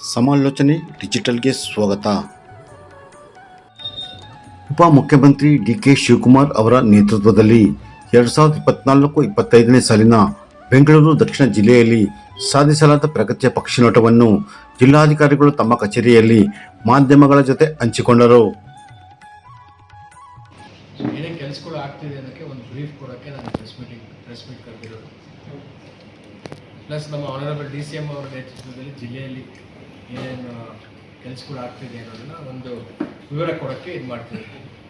ಸಮಾಲೋಚನೆ ಡಿಜಿಟಲ್ಗೆ ಸ್ವಾಗತ. ಉಪಮುಖ್ಯಮಂತ್ರಿ ಡಿ ಕೆ ಶಿವಕುಮಾರ್ ಅವರ ನೇತೃತ್ವದಲ್ಲಿ ಎರಡು ಸಾವಿರದ ಇಪ್ಪತ್ನಾಲ್ಕು ಇಪ್ಪತ್ತೈದನೇ ಸಾಲಿನ ಬೆಂಗಳೂರು ದಕ್ಷಿಣ ಜಿಲ್ಲೆಯಲ್ಲಿ ಸಾಧಿಸಲಾದ ಪ್ರಗತಿಯ ಪಕ್ಷಿನೋಟವನ್ನು ಜಿಲ್ಲಾಧಿಕಾರಿಗಳು ತಮ್ಮ ಕಚೇರಿಯಲ್ಲಿ ಮಾಧ್ಯಮಗಳ ಜೊತೆ ಹಂಚಿಕೊಂಡರು. ಪ್ಲಸ್ ನಮ್ಮ ಆನರಬಲ್ ಡಿ ಸಿ ಎಂ ಅವರ ನೇತೃತ್ವದಲ್ಲಿ ಜಿಲ್ಲೆಯಲ್ಲಿ ಏನೇನು ಕೆಲಸಗಳು ಆಗ್ತಿದೆ ಅನ್ನೋದನ್ನ ಒಂದು ವಿವರ ಕೊಡೋಕ್ಕೆ ಇದು ಮಾಡ್ತೀವಿ.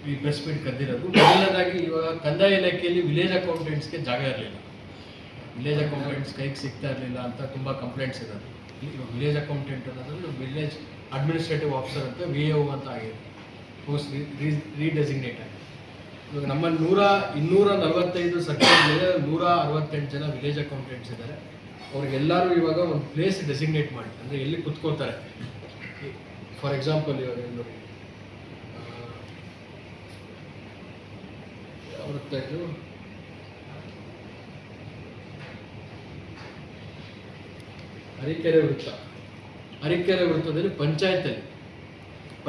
ಈ ಪ್ರೆಸ್ ಮೀಟ್ ಕರೆದಿರೋದು. ಮೊದಲನೇದಾಗಿ ಇವಾಗ ಕಂದಾಯ ಇಲಾಖೆಯಲ್ಲಿ ವಿಲೇಜ್ ಅಕೌಂಟೆಂಟ್ಸ್ಗೆ ಜಾಗ ಇರಲಿಲ್ಲ. ವಿಲೇಜ್ ಅಕೌಂಟೆಂಟ್ಸ್ ಕೈಗೆ ಸಿಗ್ತಾ ಇರಲಿಲ್ಲ ಅಂತ ತುಂಬ ಕಂಪ್ಲೇಂಟ್ಸ್ ಇರೋದು. ಇವಾಗ ವಿಲೇಜ್ ಅಕೌಂಟೆಂಟ್ ಅನ್ನೋದು ವಿಲೇಜ್ ಅಡ್ಮಿನಿಸ್ಟ್ರೇಟಿವ್ ಆಫೀಸರ್ ಅಂತ ವಿ ಎ ಅಂತ ಆಗಿದೆ. ಪೋಸ್ಟ್ ರೀಡೆಸಿಗ್ನೇಟ್ ಆಗಿದೆ. ಇವಾಗ ನಮ್ಮ ನೂರ, ಇನ್ನೂರ ನಲವತ್ತೈದು ಸರ್ಕಾರ ನೂರ ಅರವತ್ತೆಂಟು ಜನ ವಿಲೇಜ್ ಅಕೌಂಟೆಂಟ್ಸ್ ಇದ್ದಾರೆ. ಅವ್ರಿಗೆಲ್ಲರೂ ಇವಾಗ ಒಂದು ಪ್ಲೇಸ್ ಡೆಸಿಗ್ನೇಟ್ ಮಾಡಿ, ಅಂದರೆ ಎಲ್ಲಿ ಕುತ್ಕೋತಾರೆ ಫಾರ್ ಎಕ್ಸಾಂಪಲ್ ಇವಾಗ ಎಲ್ಲರೂ ಇದು. ಅರಿಕೆರೆ ವೃತ್ತ. ಅರಿಕೆರೆ ವೃತ್ತದಲ್ಲಿ ಪಂಚಾಯತಲ್ಲಿ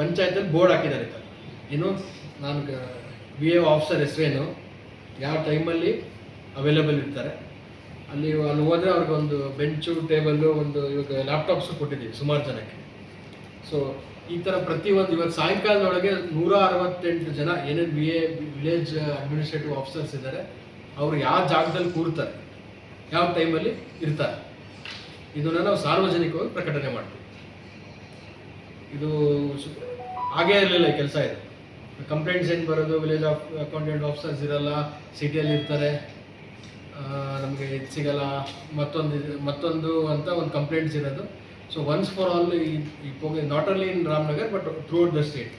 ಪಂಚಾಯತಲ್ಲಿ ಬೋರ್ಡ್ ಹಾಕಿದ್ದಾರೆ ಏನು ನಾನು ವಿ ಎ ಆಫೀಸರ್ ಹೆಸರೇನು ಯಾವ ಟೈಮಲ್ಲಿ ಅವೈಲೇಬಲ್ ಇರ್ತಾರೆ. ಅಲ್ಲಿ ಅಲ್ಲಿ ಹೋದರೆ ಅವ್ರಿಗೆ ಒಂದು ಬೆಂಚು ಟೇಬಲ್ಲು ಒಂದು ಇವಾಗ ಲ್ಯಾಪ್ಟಾಪ್ಸು ಕೊಟ್ಟಿದ್ದೀವಿ ಸುಮಾರು ಜನಕ್ಕೆ. ಸೊ ಈ ಥರ ಪ್ರತಿಯೊಂದು ಇವತ್ತು ಸಾಯಂಕಾಲದೊಳಗೆ ನೂರ ಅರವತ್ತೆಂಟು ಜನ ಏನೇನು B A village administrative officers ಇದ್ದಾರೆ, ಅವರು ಯಾವ ಜಾಗದಲ್ಲಿ ಕೂರ್ತಾರೆ, ಯಾವ ಟೈಮಲ್ಲಿ ಇರ್ತಾರೆ. ಇದನ್ನು ನಾವು ಸಾರ್ವಜನಿಕವಾಗಿ ಪ್ರಕಟಣೆ ಮಾಡ್ತೀವಿ. ಇದು ಹಾಗೇ ಇರಲಿಲ್ಲ ಕೆಲಸ ಇದು. ಕಂಪ್ಲೇಂಟ್ಸ್ ಏನು ಬರೋದು? ವಿಲೇಜ್ ಆಫ್ ಅಕೌಂಟೆಂಟ್ ಆಫೀಸರ್ಸ್ ಇರಲ್ಲ ಸಿಟಿಯಲ್ಲಿ ಇರ್ತಾರೆ ನಮಗೆ ಇದು ಸಿಗಲ್ಲ. ಮತ್ತೊಂದು ಮತ್ತೊಂದು ಅಂತ ಒಂದು ಕಂಪ್ಲೇಂಟ್ಸ್ ಇರೋದು. ಸೊ ಒನ್ಸ್ ಫಾರ್ ಆಲ್ ಈ not only in Ramanagar but throughout the state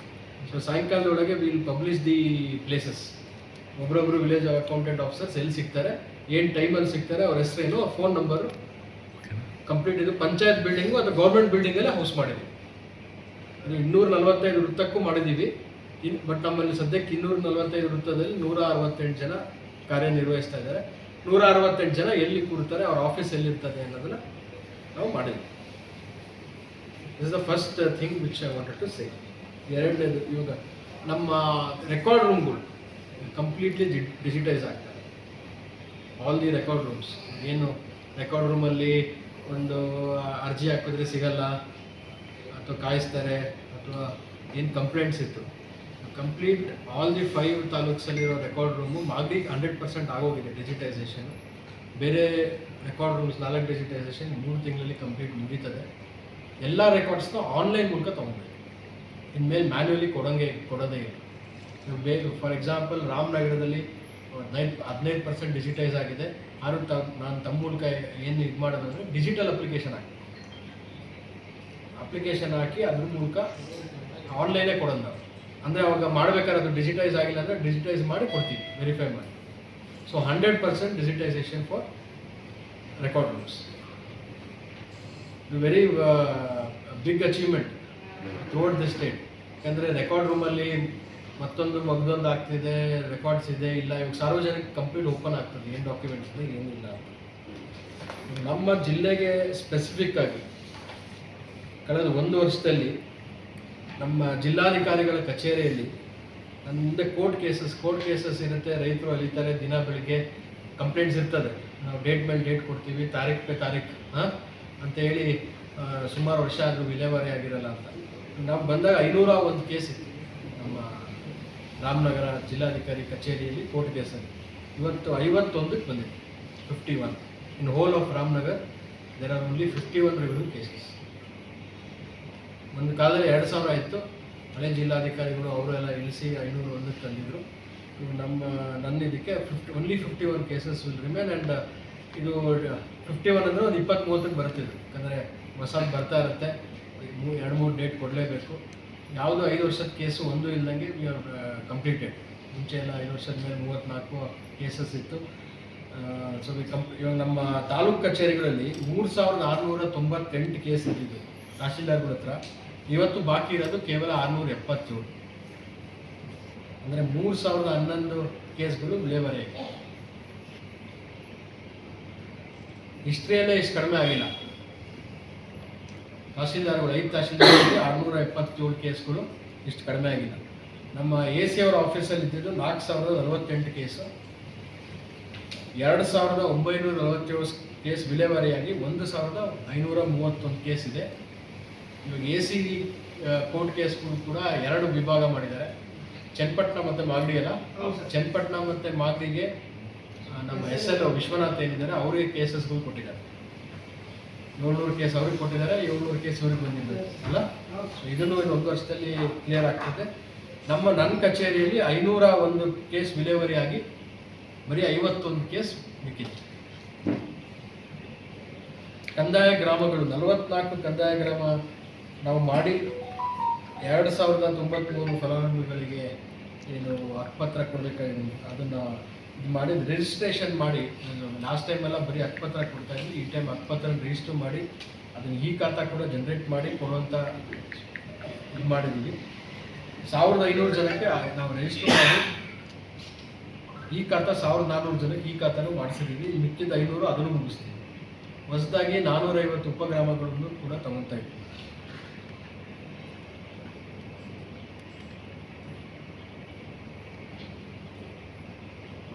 so ಸಾಯಂಕಾಲದೊಳಗೆ will publish the places ಒಬ್ಬರೊಬ್ಬರು ವಿಲೇಜ್ ಅಕೌಂಟೆಂಟ್ ಆಫೀಸರ್ಸ್ ಎಲ್ಲಿ ಸಿಗ್ತಾರೆ, ಏನು ಟೈಮಲ್ಲಿ ಸಿಗ್ತಾರೆ, ಅವ್ರ ಹೆಸರೇನು ಫೋನ್ ನಂಬರು ಕಂಪ್ಲೀಟ್ ಇದು. ಪಂಚಾಯತ್ ಬಿಲ್ಡಿಂಗು ಅಥವಾ ಗೌರ್ಮೆಂಟ್ ಬಿಲ್ಡಿಂಗಲ್ಲೇ ಹೌಸ್ ಮಾಡಿದ್ವಿ. ಅದು ಇನ್ನೂರ ನಲವತ್ತೈದು ವೃತ್ತಕ್ಕೂ ಮಾಡಿದ್ದೀವಿ. ಇನ್ ಬಟ್ ನಮ್ಮಲ್ಲಿ ಸದ್ಯಕ್ಕೆ ಇನ್ನೂರ ನಲವತ್ತೈದು ವೃತ್ತದಲ್ಲಿ ನೂರ ಅರವತ್ತೆಂಟು ಜನ ಕಾರ್ಯನಿರ್ವಹಿಸ್ತಾ ಇದ್ದಾರೆ. ನೂರ ಅರವತ್ತೆಂಟು ಜನ ಎಲ್ಲಿ ಕೂರ್ತಾರೆ, ಅವ್ರ ಆಫೀಸ್ ಎಲ್ಲಿರ್ತದೆ ಅನ್ನೋದನ್ನ ನಾವು ಮಾಡಿದ್ವಿ. Is the first thing which I wanted to say ಎರಡನೇದು, ಇವಾಗ ನಮ್ಮ ರೆಕಾರ್ಡ್ ರೂಮ್ಗಳು ಕಂಪ್ಲೀಟ್ಲಿ ಡಿಜಿಟೈಸ್ ಆಗ್ತಾರೆ. ಆಲ್ ದಿ ರೆಕಾರ್ಡ್ ರೂಮ್ಸ್ ಏನು ರೆಕಾರ್ಡ್ ರೂಮಲ್ಲಿ ಒಂದು ಅರ್ಜಿ ಹಾಕಿದ್ರೆ ಸಿಗಲ್ಲ, ಅಥವಾ ಕಾಯಿಸ್ತಾರೆ, ಅಥವಾ ಏನು ಕಂಪ್ಲೇಂಟ್ಸ್ ಇತ್ತು. Complete all the five ತಾಲೂಕ್ಸಲ್ಲಿರೋ record room Magadi hundred percent ಆಗೋಗಿದೆ ಡಿಜಿಟೈಸೇಷನ್ ಬೇರೆ ರೆಕಾರ್ಡ್ ರೂಮ್ಸ್ ನಾಲ್ಕು ಡಿಜಿಟೈಸೇಷನ್ ಮೂರು ತಿಂಗಳಲ್ಲಿ ಕಂಪ್ಲೀಟ್ ಮುಗೀತದೆ. ಎಲ್ಲ ರೆಕಾರ್ಡ್ಸ್ನ ಆನ್ಲೈನ್ ಮೂಲಕ ತೊಗೊಬೇಕು ಇನ್ಮೇಲೆ ಮ್ಯಾನ್ಯಲಿ ಕೊಡೋಂಗೆ, ಕೊಡೋದೇ ಇಲ್ಲ. ಇವಾಗ ಬೇ ಫಾರ್ ಎಕ್ಸಾಂಪಲ್ ರಾಮನಗರದಲ್ಲಿ ಹದಿನೈದು ಹದಿನೈದು ಪರ್ಸೆಂಟ್ ಡಿಜಿಟೈಸ್ ಆಗಿದೆ. ಆರು ತ, ನಾನು ತಮ್ಮ ಮೂಲಕ ಏನು ಇದು ಮಾಡೋದು ಅಂದರೆ ಡಿಜಿಟಲ್ ಅಪ್ಲಿಕೇಶನ್ ಹಾಕಿ. ಅಪ್ಲಿಕೇಶನ್ ಹಾಕಿ ಅದ್ರ ಮೂಲಕ ಆನ್ಲೈನೇ ಕೊಡೋದು ನಾವು. ಅಂದರೆ ಅವಾಗ ಮಾಡ್ಬೇಕಾದ್ರೆ ಅದು ಡಿಜಿಟೈಸ್ ಆಗಿಲ್ಲ ಅಂದರೆ ಡಿಜಿಟೈಸ್ ಮಾಡಿ ಕೊಡ್ತೀವಿ ವೆರಿಫೈ ಮಾಡಿ. So hundred percent digitisation for record rooms very big achievement throughout the state ಯಾಕಂದರೆ ರೆಕಾರ್ಡ್ ರೂಮಲ್ಲಿ ಮತ್ತೊಂದು ಮಗದೊಂದು ಆಗ್ತಿದೆ ರೆಕಾರ್ಡ್ಸ್ ಇದೆ, ಇಲ್ಲ, ಇವಾಗ ಸಾರ್ವಜನಿಕ ಕಂಪ್ಲೀಟ್ ಓಪನ್ ಆಗ್ತದೆ. ಏನು ಡಾಕ್ಯುಮೆಂಟ್ಸ್ ಏನಿಲ್ಲ ನಮ್ಮ ಜಿಲ್ಲೆಗೆ ಸ್ಪೆಸಿಫಿಕ್ ಆಗಿ ಕಳೆದ ಒಂದು ವರ್ಷದಲ್ಲಿ ನಮ್ಮ ಜಿಲ್ಲಾಧಿಕಾರಿಗಳ ಕಚೇರಿಯಲ್ಲಿ ನನ್ನ ಮುಂದೆ ಕೋರ್ಟ್ ಕೇಸಸ್ ಕೋರ್ಟ್ ಕೇಸಸ್ ಇರುತ್ತೆ, ರೈತರು ಅಲಿತಾರೆ, ದಿನ ಬೆಳಿಗ್ಗೆ ಕಂಪ್ಲೇಂಟ್ಸ್ ಇರ್ತದೆ. ನಾವು ಡೇಟ್ ಮೇಲೆ ಡೇಟ್ ಕೊಡ್ತೀವಿ, ತಾರೀಖ್ ಪೇ ತಾರೀಖ್, ಹಾಂ? ಅಂತೇಳಿ ಸುಮಾರು ವರ್ಷ ಆದರೂ ವಿಲೇವಾರಿ ಆಗಿರಲ್ಲ ಅಂತ. ನಾವು ಬಂದಾಗ ಐನೂರ ಒಂದು ಕೇಸ್ ಇತ್ತು. ನಮ್ಮ ರಾಮನಗರ ಜಿಲ್ಲಾಧಿಕಾರಿ ಕಚೇರಿಯಲ್ಲಿ ಕೋರ್ಟ್ ಕೇಸಲ್ಲಿ. ಇವತ್ತು ಐವತ್ತೊಂದಕ್ಕೆ ಬಂದಿದೆ fifty one in whole of Ramanagar there are only fifty one revenue cases ಒಂದು ಕಾಲದಲ್ಲಿ ಎರಡು ಸಾವಿರ ಇತ್ತು. ಹಳೆ ಜಿಲ್ಲಾಧಿಕಾರಿಗಳು ಅವರೆಲ್ಲ ಇಳಿಸಿ ಐನೂರು ಒಂದಕ್ಕೆ ತಂದಿದ್ರು. ನಮ್ಮ, ನನ್ನ ಇದಕ್ಕೆ fifty only fifty one cases will remain and ಇದು ಫಿಫ್ಟಿ ಒನ್ ಅಂದರೆ ಒಂದು ಇಪ್ಪತ್ತ್ ಮೂವತ್ತಕ್ಕೆ ಬರ್ತಿದ್ರು ಯಾಕಂದರೆ ಹೊಸದು ಬರ್ತಾ ಇರುತ್ತೆ. ಎರಡು ಮೂರು ಡೇಟ್ ಕೊಡಲೇಬೇಕು. ಯಾವುದು ಐದು ವರ್ಷದ ಕೇಸು ಒಂದು ಇಲ್ಲದಂಗೆ ವಿ ಆರ್ ಕಂಪ್ಲೀಟೆಡ್ ಮುಂಚೆ ಎಲ್ಲ ಐದು ವರ್ಷದ ಮೇಲೆ ಮೂವತ್ತ್ನಾಲ್ಕು ಕೇಸಸ್ ಇತ್ತು. ಸೊ ವಿ ಕಂಪ್ ಇವಾಗ ನಮ್ಮ ತಾಲೂಕು ಕಚೇರಿಗಳಲ್ಲಿ ಮೂರು ಸಾವಿರದ ಆರುನೂರ ತೊಂಬತ್ತೆಂಟು ಕೇಸ್ ಇದ್ದಿದ್ದು ತಹಶೀಲ್ದಾರ್ಗಳ ಹತ್ರ. ಇವತ್ತು ಬಾಕಿ ಇರೋದು ಕೇವಲ ಆರುನೂರ ಎಪ್ಪತ್ತು. ಅಂದರೆ ಮೂರು ಸಾವಿರದ ಹನ್ನೊಂದು ಕೇಸ್ಗಳು ಲೇಬರ್ ಆಗಿದೆ ಹಿಸ್ಟ್ರಿಯಲ್ಲೇ ಇಷ್ಟು ಕಡಿಮೆ ಆಗಿಲ್ಲ. ತಹಸೀಲ್ದಾರ್ಗಳು ಐದು ತಹಸೀಲ್ದಾರ್ಗಳಿಗೆ ಆರುನೂರ ಎಪ್ಪತ್ತೇಳು ಕೇಸ್ಗಳು ಇಷ್ಟು ಕಡಿಮೆ ಆಗಿಲ್ಲ. ನಮ್ಮ ಎ ಸಿ ಅವರ ಆಫೀಸಲ್ಲಿ ಇದ್ದಿದ್ದು ನಾಲ್ಕು ಸಾವಿರದ ನಲವತ್ತೆಂಟು ಕೇಸು. ಎರಡು ಸಾವಿರದ ಒಂಬೈನೂರ ನಲವತ್ತೇಳು ಕೇಸ್ ವಿಲೇವಾರಿಯಾಗಿ ಒಂದು ಸಾವಿರದ ಐನೂರ ಮೂವತ್ತೊಂದು ಕೇಸ್ ಇದೆ. ಇವಾಗ ಎ ಸಿ ಕೋರ್ಟ್ ಕೇಸ್ಗಳು ಕೂಡ ಎರಡು ವಿಭಾಗ ಮಾಡಿದ್ದಾರೆ. ಚನ್ನಪಟ್ಟಣ ಮತ್ತು ಮಾಗಡಿ ಅಲ್ಲ? ಚನ್ನಪಟ್ಟಣ ಮತ್ತು ಮಾಗಡಿಗೆ ನಮ್ಮ ಎಸ್ ಎಲ್ ವಿಶ್ವನಾಥ್ ಏನಿದ್ದಾರೆ ಅವರಿಗೆ ಕೇಸಸ್ಗಳು ಕೊಟ್ಟಿದ್ದಾರೆ. ಏಳ್ನೂರು ಕೇಸ್ ಅವ್ರಿಗೆ ಕೊಟ್ಟಿದ್ದಾರೆ ಏಳ್ನೂರು ಕೇಸ್ ಇವ್ರಿಗೆ ಬಂದಿದ್ದಾರೆ ಅಲ್ಲ? ಸೊ ಇದನ್ನು ಇನ್ನು ಒಂದು ವರ್ಷದಲ್ಲಿ ಕ್ಲಿಯರ್ ಆಗ್ತದೆ. ನಮ್ಮ ನನ್ನ ಕಚೇರಿಯಲ್ಲಿ ಐನೂರ ಒಂದು ಕೇಸ್ ವಿಲೇವರಿ ಆಗಿ ಬರೀ ಐವತ್ತೊಂದು ಕೇಸ್ ಮಿಕ್ಕಿತ್ತು. ಕಂದಾಯ ಗ್ರಾಮಗಳು ನಲವತ್ನಾಲ್ಕು ಕಂದಾಯ ಗ್ರಾಮ ನಾವು ಮಾಡಿ ಎರಡು ಸಾವಿರದ ತೊಂಬತ್ತ್ಮೂರು ಫಲಾನುಭವಿಗಳಿಗೆ ಏನು ಹಕ್ಕುಪತ್ರ ಕೊಡಬೇಕಾಗಿ ಅದನ್ನು ಇದು ಮಾಡಿ ರಿಜಿಸ್ಟ್ರೇಷನ್ ಮಾಡಿ. ಲಾಸ್ಟ್ ಟೈಮೆಲ್ಲ ಬರೀ ಹಕ್ಕುಪತ್ರ ಕೊಡ್ತಾ ಇದ್ವಿ, ಈ ಟೈಮ್ ಹಕ್ಕುಪತ್ರ ರಿಜಿಸ್ಟರ್ ಮಾಡಿ, ಅದನ್ನು ಈ ಖಾತಾ ಕೂಡ ಜನರೇಟ್ ಮಾಡಿ ಕೊಡುವಂಥ ಇದು ಮಾಡಿದ್ದೀವಿ. ಸಾವಿರದ ಐನೂರು ಜನಕ್ಕೆ ನಾವು ರಿಜಿಸ್ಟರ್ ಮಾಡಿ. ಈ ಖಾತಾ ಸಾವಿರದ ನಾನ್ನೂರು ಜನಕ್ಕೆ ಈ ಖಾತಾನು ಮಾಡಿಸಿದ್ದೀವಿ. ಈ ಮಿಕ್ಕಿದ ಐನೂರು ಅದನ್ನು ಮುಗಿಸ್ತೀವಿ. ಹೊಸದಾಗಿ ನಾನ್ನೂರೈವತ್ತು ಉಪಗ್ರಾಮಗಳನ್ನು ಕೂಡ ತಗೊತಾ ಇದ್ದೀವಿ.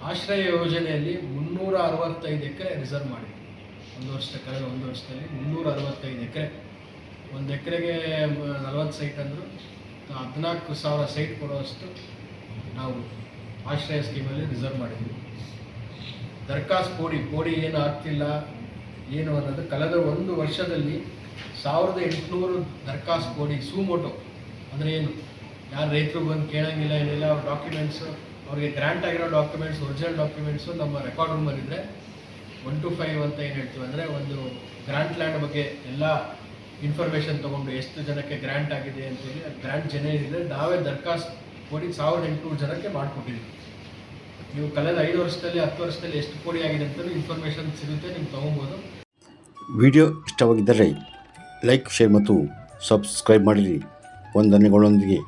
ಆಶ್ರಯ ಯೋಜನೆಯಲ್ಲಿ ಮುನ್ನೂರ ಅರವತ್ತೈದು ಎಕರೆ ರಿಸರ್ವ್ ಮಾಡಿದ್ವಿ ಒಂದು ವರ್ಷ ಕಳೆದ ಒಂದು ವರ್ಷದಲ್ಲಿ ಮುನ್ನೂರ ಅರವತ್ತೈದು ಎಕರೆ. ಒಂದು ಎಕರೆಗೆ ನಲವತ್ತು ಸೈಟ್ ಅಂದರು. ಹದಿನಾಲ್ಕು ಸಾವಿರ ಸೈಟ್ ಕೊಡುವಷ್ಟು ನಾವು ಆಶ್ರಯ ಸ್ಕೀಮಲ್ಲಿ ರಿಸರ್ವ್ ಮಾಡಿದ್ವಿ. ದರ್ಖಾಸ್ ಕೋಡಿ ಕೋಡಿ ಏನು ಆಗ್ತಿಲ್ಲ, ಏನು ಅನ್ನೋದು ಕಳೆದ ಒಂದು ವರ್ಷದಲ್ಲಿ ಸಾವಿರದ ಎಂಟುನೂರು ದರ್ಖಾಸ್ ಕೋಡಿ, ಸೂಮೋಟೋ. ಅಂದರೆ ಏನು? ಯಾರು ರೈತರು ಬಂದು ಕೇಳಂಗಿಲ್ಲ ಏನಿಲ್ಲ, ಅವ್ರ ಡಾಕ್ಯುಮೆಂಟ್ಸು ಅವ್ರಿಗೆ ಗ್ರ್ಯಾಂಟ್ ಆಗಿರೋ ಡಾಕ್ಯುಮೆಂಟ್ಸ್, ಒರಿಜಿನಲ್ ಡಾಕ್ಯುಮೆಂಟ್ಸು ನಮ್ಮ ರೆಕಾರ್ಡ್ ರೂಮಲ್ಲಿದ್ದರೆ ಒನ್ ಟು ಫೈವ್ ಅಂತ ಏನು ಹೇಳ್ತೀವಿ ಅಂದರೆ ಒಂದು ಗ್ರ್ಯಾಂಟ್ ಲ್ಯಾಂಡ್ ಬಗ್ಗೆ ಎಲ್ಲ ಇನ್ಫಾರ್ಮೇಷನ್ ತೊಗೊಂಡು ಎಷ್ಟು ಜನಕ್ಕೆ ಗ್ರ್ಯಾಂಟ್ ಆಗಿದೆ ಅಂತೇಳಿ ಗ್ರ್ಯಾಂಟ್ ಜನ ಏನಿದೆ ನಾವೇ ದರ್ಖಾಸ್ತು ಕೋಡಿ ಸಾವಿರದ ಎಂಟುನೂರು ಜನಕ್ಕೆ ಮಾಡಿಕೊಟ್ಟಿದ್ದೀವಿ. ನೀವು ಕಳೆದ ಐದು ವರ್ಷದಲ್ಲಿ, ಹತ್ತು ವರ್ಷದಲ್ಲಿ ಎಷ್ಟು ಕೋಡಿ ಆಗಿದೆ ಅಂತಲೂ ಇನ್ಫಾರ್ಮೇಷನ್ ಸಿಗುತ್ತೆ, ನೀವು ತೊಗೊಬೋದು. ವಿಡಿಯೋ ಇಷ್ಟವಾಗಿದ್ದರೆ ಲೈಕ್, ಶೇರ್ ಮತ್ತು ಸಬ್ಸ್ಕ್ರೈಬ್ ಮಾಡಿರಿ. ವಂದನೆಗಳೊಂದಿಗೆ.